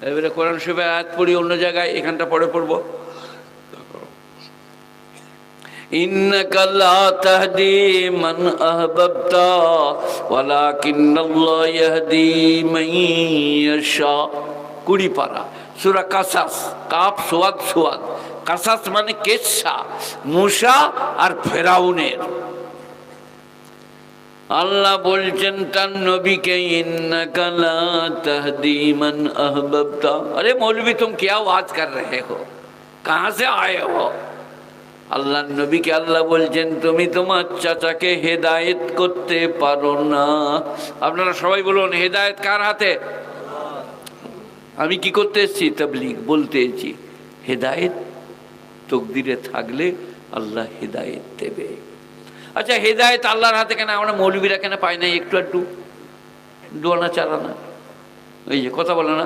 এবারে কোরআন শরীফের আয়াত পড়ি অন্য জায়গায় এখানটা পরে পড়বো إنك لا تهدي من أحببت ولكن الله يهدي من يشاء কুড়ি পারা সুরা কাসাস কাপ সোয়াদ সোয়াদ কাসাস মানে কেসা মুসা আর ফেরাউনের আল্লাহ বলছেন, তার নবীকে আরে মৌলবি, তুম কে আজ কর রে হো? কাহা সে আয়ে হো? আল্লাহ নবীকে আল্লাহ বলছেন, তুমি তোমার চাচাকে হেদায়েত করতে পারো না। আপনারা সবাই বলুন, হেদায়েত কার হাতে? আমি কি করতে এসেছি? তবলিগ বলতে এসেছি। হেদায়েত তকদিরে থাকলে আল্লাহ হেদায়ত দেবে। আচ্ছা হেদায়েত আল্লাহর হাতে কেন? আমরা মৌলবীরা কেন পাই না একটু একটু দোয়ানা চালানা এই যে, কথা বলে না?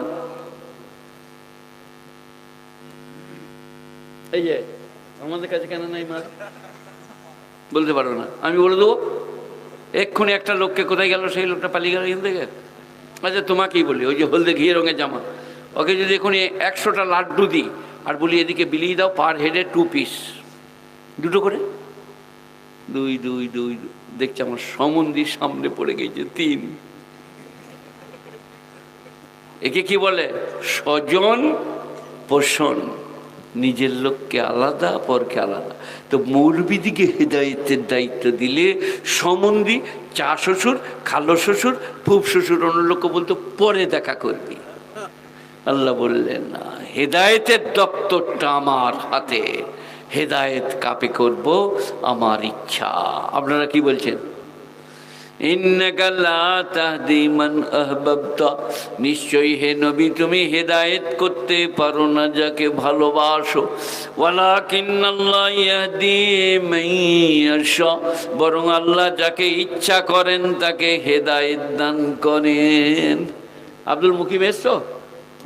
এই যে, আমাদের কাছে কেন নাই মার বলতে পারো না। আমি বলে দেবো, এক্ষুনি একটা লোককে কোথায় গেল, সেই লোকটা পালিয়ে গেল এখান থেকে। আচ্ছা তোমাকেই বলি, ওই যে হলদে ঘিয়ে রঙের জামা। ওকে যদি এখনই একশোটা লাড্ডু দিই, আর বলি, এদিকে বিলিয়ে দাও, পার হেডে টু পিস দুটো করে? দুই দুই দুই। দেখছি আমার সমন্দির সামনে পড়ে গেছে, তিন। একে কি বলে? স্বজন, পোষণ। নিজের লোককে আলাদা, পরকে আলাদা। তো মৌলবিদিকে হেদায়তের দায়িত্ব দিলে সম্বন্ধী চা শ্বশুর, খালো শ্বশুর ফুপ শ্বশুর, অন্য লোককে বলতো, পরে দেখা করবি। আল্লাহ বললেন, না, হেদায়েতের দপ্তরটা আমার হাতে। হেদায়েত কাপে করব আমার ইচ্ছা। আপনারা কি বলছেন? নিশ্চয়ই হে নবী, তুমি হেদায়েত করতে পারো না, যাকে ভালোবাসো। বরং আল্লাহ যাকে ইচ্ছা করেন, তাকে হেদায়েত দান করেন। আব্দুল মুকিম এসছো?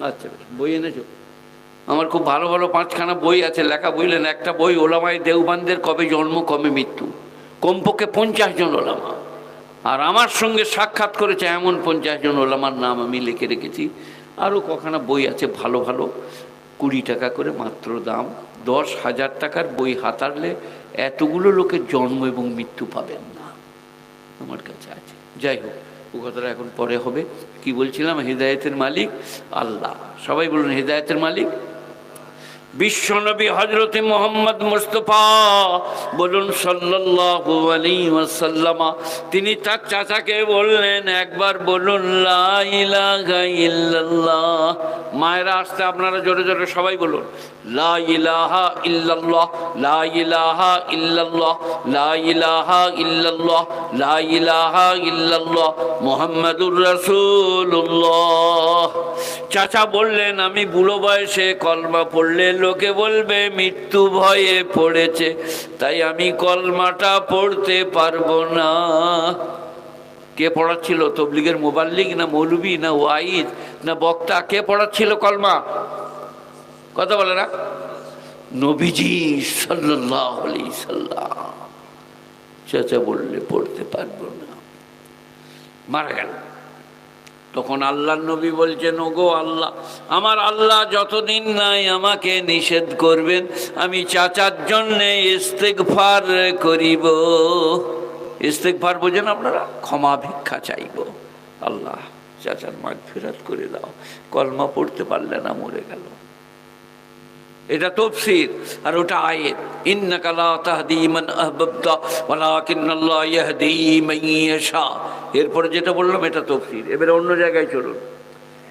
আচ্ছা বই এনেছো। আমার খুব ভালো ভালো পাঁচখানা বই আছে, লেখা বইলেন একটা বই ওলামাই দেওবানদের কবে জন্ম, কবে মৃত্যু। কমপক্ষে পঞ্চাশ জন ওলামা। আর আমার সঙ্গে সাক্ষাৎ করেছে এমন পঞ্চাশ জন ওলামার নাম আমি লিখে রেখেছি। আরও কখানা বই আছে ভালো ভালো। কুড়ি টাকা করে মাত্র দাম। দশ হাজার টাকার বই হাতারলে এতগুলো লোকের জন্ম এবং মৃত্যু পাবেন না। আমার কাছে আছে। যাই হোক, ও কথাটা এখন পরে হবে। কি বলছিলাম? হৃদায়তের মালিক আল্লাহ। সবাই বলুন, হৃদায়তের মালিক? বিশ্বনবী হজরতে মোহাম্মদ মুস্তফা বলুন সাল্লাল্লাহু আলাইহি ওয়াসাল্লামা, তিনি তার চাচাকে বললেন, একবার বলুন, লা ইলাহা ইল্লাল্লাহ। মায়েরা আসতে আপনারা জোরে জোরে সবাই বলুন, লা ইলাহা ইল্লাল্লাহ, লা ইলাহা ইল্লাল্লাহ, লা ইলাহা ইল্লাল্লাহ, লা ইলাহা ইল্লাল্লাহ, মুহাম্মাদুর রাসূলুল্লাহ। চাচা বললেন, আমি বুড়ো বয়সে কলমা পড়লে লোকে বলবে, মৃত্যু ভয়ে পড়েছে। তাই আমি কলমাটা পড়তে পারব না। কে পড়াচ্ছিল, তবলিগের মোবাল্লিক না মৌলবি না ওয়াইদ না বক্তা? কে পড়াচ্ছিল কলমা? কথা বলে না? নবীজি সাল্লাহ চাচা বললে, পড়তে পারব না। মারা গেল। তখন আল্লাহ নবী বলছেন, ওগো আল্লাহ, আমার আল্লাহ যতদিন নাই আমাকে নিষেধ করবেন, আমি চাচার জন্যে ইস্তেকফার করিব। ইস্তেকফার বোঝেন আপনারা? ক্ষমা ভিক্ষা চাইব। আল্লাহ, চাচার মাঠ ফেরাত করে দাও। কলমা পড়তে পারলে না, মরে গেল। এটা তফসির, আর ওটা ইয়াশা। এরপরে যেটা বললাম, এটা তফসির। এবারে অন্য জায়গায় চলুন।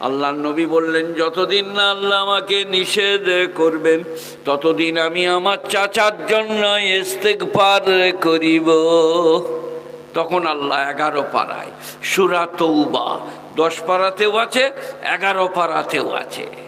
আল্লাহ নবী বললেন, যতদিন না আল্লাহ আমাকে নিষেধ করবেন, ততদিন আমি আমার চাচার জন্য ইস্তেগফার করিব। তখন আল্লাহ এগারো পাড়ায়, সুরা তৌবা দশ পাড়াতেও আছে, এগারো পাড়াতেও আছে।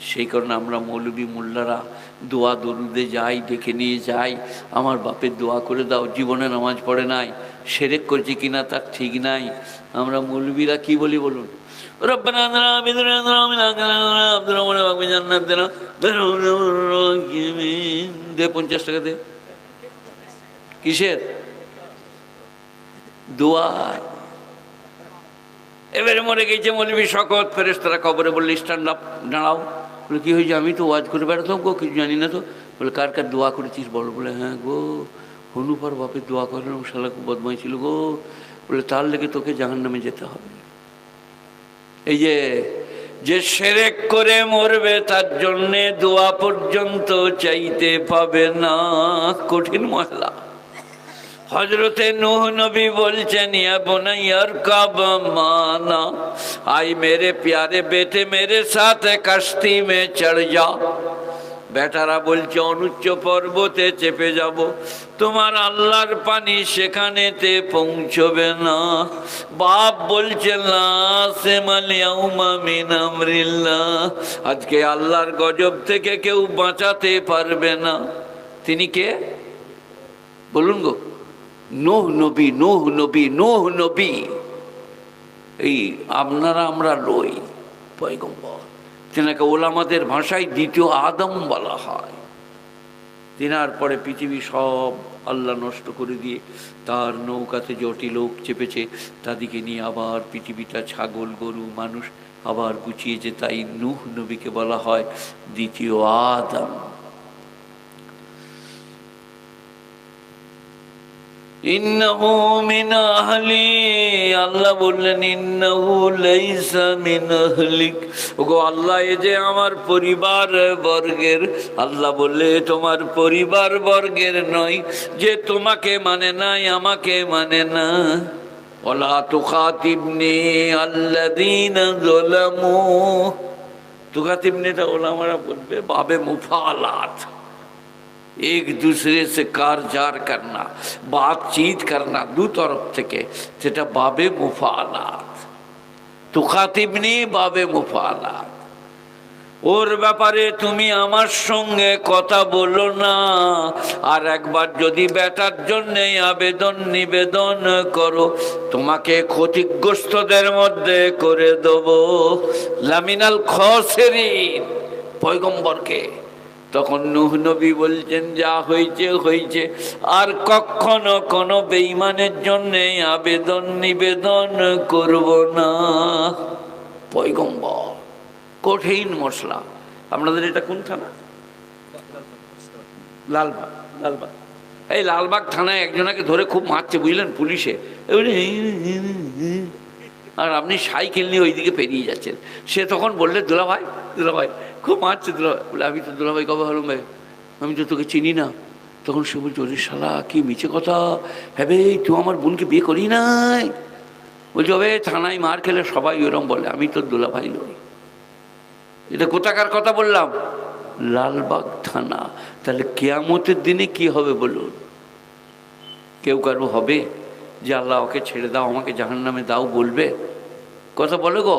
সেই কারণে আমরা মৌলবী মোল্লারা দোয়া দরুদে যাই, ডেকে নিয়ে যাই। আমার বাপের দোয়া করে দাও, জীবনে নামাজ পড়ে নাই, সেরেক করছে কিনা তার ঠিক নাই। আমরা মৌলবীরা কি বলি বলুন? দে পঞ্চাশ টাকা দে। কিসের? দোয়ার এবারে মরে গেছে মৌলবি, শকত ফেরেস তারা কবরে বললে, স্ট্যান্ড আপ, দাঁড়াও। বলে, কী হয়েছে? আমি তো ওয়াজ করে বেড়াতাম গো, কিছু জানি না তো। বলে, কার কার দোয়া করেছিস বলো? বলে হ্যাঁ গো হনুপার বাপের দোয়া করলাম শালা বদমাই ছিল গো। বলে, তার লেগে তোকে জাহান নামে যেতে হবে। এই যে যে সেরেক করে মরবে, তার জন্যে দোয়া পর্যন্ত চাইতে পাবে না কঠিন মহিলা হজরতে নূহ নবী বলছেন, ইয়া বুনাইয়ার কাব মানা আই মেরে প্যারে বেটে মেরে সাথে কাস্তি মে চড় যা। বেটারা বলছে, অনুচ্চ পর্বতে চেপে যাব, তোমার আল্লাহর পানি সেখানেতে পৌঁছবে না। বাপ বলছে আজকে আল্লাহর গজব থেকে কেউ বাঁচাতে পারবে না। তিনি কে? বলুন গো। নোহ নবী নোহ নবী নোহ নবী। এই আপনারা আমরা লই পয়গম্বর। তেনাকে ওলামাদের ভাষায় দ্বিতীয় আদম বলা হয়। তেনার পরে পৃথিবী সব আল্লাহ নষ্ট করে দিয়ে তার নৌকাতে জটি লোক চেপেছে তাদেরকে নিয়ে আবার পৃথিবীটা ছাগল, গরু, মানুষ আবার গুছিয়েছে তাই নূহ নবীকে বলা হয় দ্বিতীয় আদম। ইন্নাহু মিন আহলি, আল্লাহ বললেন, ইন্নাহু লাইসা মিন আহলিক। ওগো আল্লাহ এ যে আমার পরিবার বর্গের, আল্লাহ বললে তোমার পরিবার বর্গের নয়, যে তোমাকে মানে নাই, আমাকে মানে না। ওলা তুখাতিবনি আল্লাযীনা যালামু। তুখাতিবনিটা ওলামারা বলবে, বাবে মুফালাত। एक दूसरे से कारजार करना बातचीत करना दू तरफ থেকে সেটা বাবে মুফালাত তুখাতিবনি বাবে মুফালাত ওর ব্যাপারে তুমি আমার সঙ্গে কথা বলো না আর একবার যদি বেটার জন্যে আবেদন নিবেদন করো তোমাকে ক্ষতিগ্রস্তদের মধ্যে করে দেবো লামিনাল খসেরিন পয়গম্বরকে তখন নুহ নবী বলছেন, যা হয়েছে হয়েছে আর কখনো কোনো বেইমানের জন্যে আবেদন, নিবেদন করব না। পয়গম্বর, কঠিন মশলা। আপনাদের এটা কোন থানা? লালবাগ লালবাগ। এই লালবাগ থানায় একজনাকে ধরে খুব মারছে, বুঝলেন, পুলিশে। আর আপনি সাইকেল নিয়ে ওইদিকে পেরিয়ে যাচ্ছেন। সে তখন বললে, দুলাভাই দুলাভাই খুব মারছে বলে, আমি তো দুলাভাই কবে হলাম ভাই আমি তো তোকে চিনি না। তখন সে বলছে, ওরে শালা, কি মিছে কথা? হ্যাঁ বে তুই আমার বোনকে বিয়ে করি নাই? বলছে হবে থানায় মার খেলে সবাই ওরম বলে, আমি তো দুলাভাই নই। এটা কোথাকার কথা বললাম? লালবাগ থানা। তাহলে কেয়ামতের দিনে কি হবে বলুন? কেউ কারও হবে যে, আল্লাহ ওকে ছেড়ে দাও, আমাকে জাহান নামে দাও, বলবে? কথা বলে গো।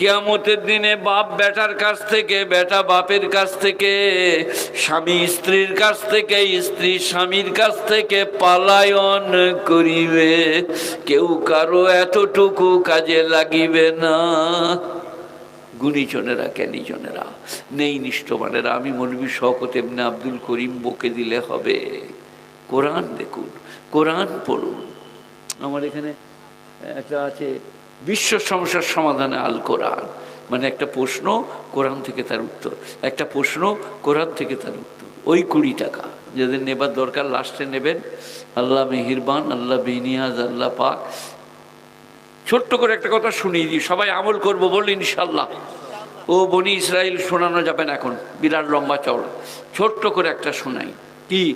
কিয়ামতের দিনে বাপ বেটার কাছ থেকে, বেটা বাপের কাছ থেকে, স্বামী স্ত্রীর কাছ থেকে, স্ত্রী স্বামীর কাছ থেকে পালায়ন করিবে। কেউ কারও এতটুকু কাজে লাগিবে না। গুণীজনেরা জ্ঞানীজনেরা নেই নিষ্ঠমানেরা আমি মৌলবী শকত এমনি আব্দুল করিম বকে দিলে হবে। কোরআন দেখুন, কোরআন পড়ুন। আমার এখানে একটা আছে বিশ্ব সমস্যার সমাধানে আল কোরআন। মানে একটা প্রশ্ন কোরআন থেকে তার উত্তর, একটা প্রশ্ন কোরআন থেকে তার উত্তর। ওই কুড়ি টাকা। যাদের নেবার দরকার, লাস্টে নেবেন। আল্লাহ মেহিরবান, আল্লাহ বেনিয়াজ, আল্লাহ পাক। ছোট্ট করে একটা কথা শুনিয়ে দিই। সবাই আমল করব বল ইনশাল্লাহ। ও বনি ইসরায়েল শোনানো যাবে না এখন। বিরাট লম্বা চওড়া। ছোট্ট করে একটা শোনাই। কি?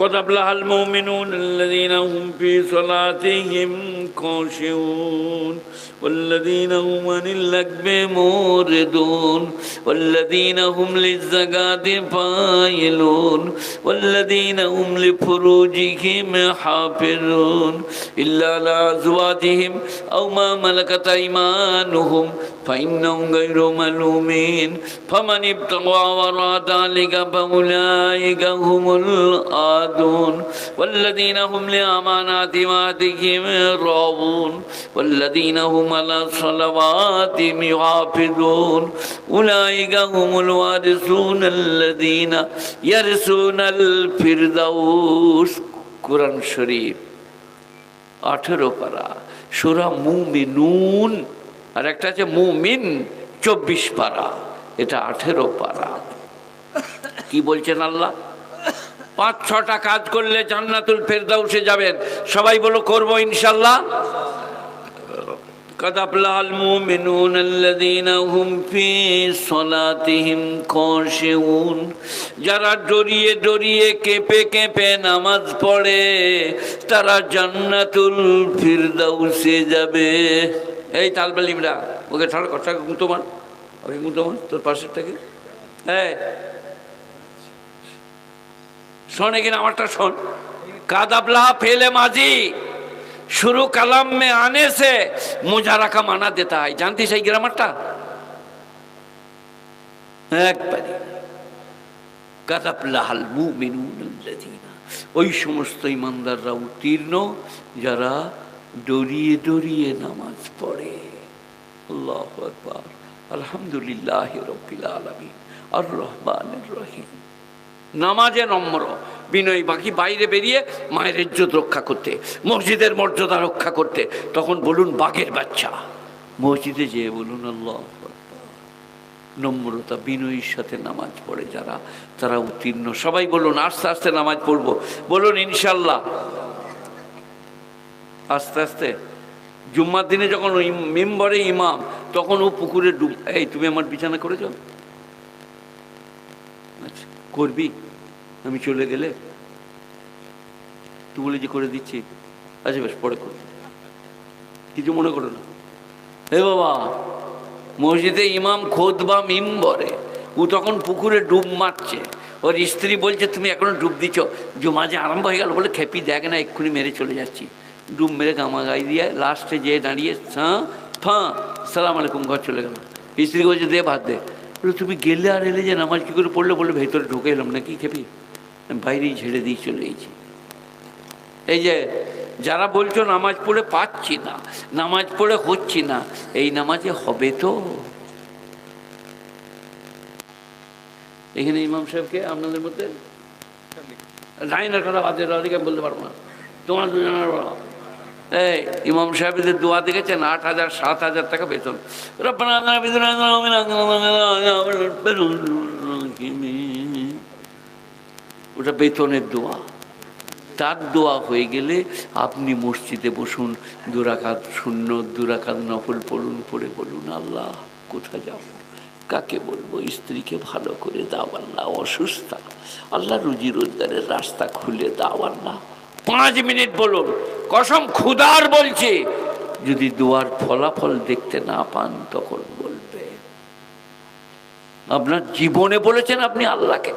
قد أفلح المؤمنون الذين هم في صلاتهم خاشعون والذين هم عن اللغو موردون والذين هم للزكاة فاعلون والذين هم لفروجهم حافظون إلا على أزواجهم أو ما ملكت أيمانهم. فإنهم غير ملومين فمن ابتغى وراء ذلك فأولئك هم العادون والذين هم لأمانات وعدهم راضون والذين هم على صلواتهم يحافظون أولئك هم الوارثون الذين يرثون الفردوس কোরআন শরীফ আঠেরো পারা সুরা মুমিনুন আর একটা আছে মুমিন চব্বিশ পারা এটা আঠেরো পারা কি বলছেন আল্লাহ পাঁচ ছটা কাজ করলে জান্নাতুল ফেরদাউসে যাবেন সবাই বলো করবো ইনশাল্লাহ قد أفلح المؤمنون الذين هم في صلاتهم خاشعون যারা ডরিয়ে ডরিয়ে কেঁপে কেঁপে নামাজ পড়ে তারা জান্নাতুল ফিরদাউসে যাবে এই তালবালিমরা ওকে ঠাড় কটা গুঁতোমান, ওকে গুঁতোমান, তোর পাশেরটাকে হ্যাঁ শোন এখানে আমারটা শোন। কাদাবলা ফেলে মাঝি, শুরু কালাম মে আনে সে, মোজা রাখা মানা দেতা হয় জানতিস এই গ্রামারটা? একবারে। কাদাবলাহাল মু মেনু ওই সমস্ত ইমানদাররা উত্তীর্ণ, যারা ডরিয়ে ডরিয়ে নামাজ পড়ে। আল্লাহু আকবার। আলহামদুলিল্লাহি রাব্বিল আলামিন। আর রহমানির রহিম। নামাজে নম্র, বিনয় বাকি বাইরে বেরিয়ে মায়ের ইজ্জত রক্ষা করতে, মসজিদের মর্যাদা রক্ষা করতে, তখন বলুন বাঘের বাচ্চা। মসজিদে যেয়ে বলুন আল্লাহ নম্রতা, বিনয়ীর সাথে নামাজ পড়ে যারা, তারা উত্তীর্ণ। সবাই বলুন, আস্তে আস্তে নামাজ পড়ব। বলুন ইনশাল্লাহ আস্তে আস্তে। জুম্মার দিনে যখন ওই মেম্বরে ইমাম, তখন ও পুকুরে ডুব এই তুমি আমার বিছানা করেছ? আচ্ছা করবি? আমি চলে গেলে? তুই বলে যে করে দিচ্ছি। আচ্ছা বেশ, পরে করবি। কিছু মনে করো না। হে বাবা, মসজিদে ইমাম খোদ বা মিম্বরে, ও তখন পুকুরে ডুব মারছে। ওর স্ত্রী বলছে, তুমি এখনও ডুব দিছ। দিচ্ছ জমাজে আরম্ভ হয়ে গেল বলে খেপি দেখ না, এক্ষুনি মেরে চলে যাচ্ছি। ডুব মেরে গামা গাই দিয়ে লাস্টে যেয়ে দাঁড়িয়ে হাঁ ফাঁ সালাম আলাইকুম ঘর চলে গেলাম। স্ত্রী বলছে দে ভাত দে। বলে তুমি গেলে আর এলে যে নামাজ কী করে পড়লে? বলে ভেতরে ঢুকে এলাম না কি খেপি? বাইরেই ঝেড়ে দিয়ে চলে গেছি। এই যে যারা বলছো নামাজ পড়ে পাচ্ছি না নামাজ পড়ে হচ্ছি না এই নামাজে হবে তো। এখানে ইমাম সাহেবকে আপনাদের মধ্যে? লাইনের কথা বাদে আমি বলতে পারব না। তোমার দুজনের। ইমাম সাহেবদের দোয়া দেখেছেন আট হাজার সাত হাজার টাকা বেতন ওটা বেতনের দোয়া তার দোয়া হয়ে গেলে আপনি মসজিদে বসুন দুরাকাত শূন্য দুরাকাত নফল পড়ুন পড়ে বলুন আল্লাহ কোথায় যাব কাকে বলব স্ত্রীকে ভালো করে দাও আল্লাহ অসুস্থ আল্লাহ রুজি রোজগারের রাস্তা খুলে দাও আল্লাহ পাঁচ মিনিট বলুন, কসম খুদার বলছে। যদি দুয়ার ফলাফল দেখতে না পান, তখন বলবে। আপনার জীবনে বলেছেন আপনি আল্লাহকে।